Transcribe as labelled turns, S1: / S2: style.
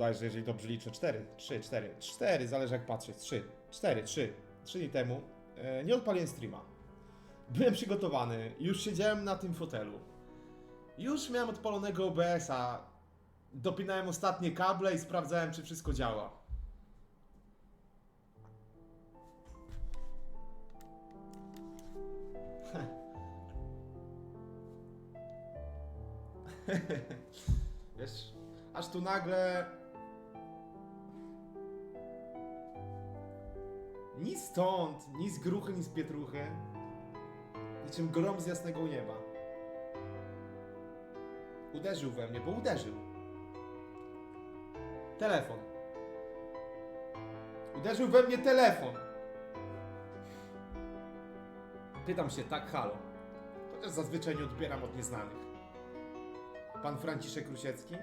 S1: bodajże, jeżeli dobrze liczę, 4, 3, 4, 4, zależy jak patrzeć, 3, 4, 3, 3 dni temu, e, nie odpaliłem streama. Byłem przygotowany, już siedziałem na tym fotelu. Już miałem odpalonego OBS-a, dopinałem ostatnie kable i sprawdzałem, czy wszystko działa. Wiesz, aż tu nagle. Ni stąd, ni z gruchy, ni z pietruchy. Niczym grom z jasnego nieba. Uderzył we mnie, bo uderzył. Telefon. Uderzył we mnie telefon. Pytam się, tak, halo. Chociaż zazwyczaj nie odbieram od nieznanych. Pan Franciszek Rusiecki?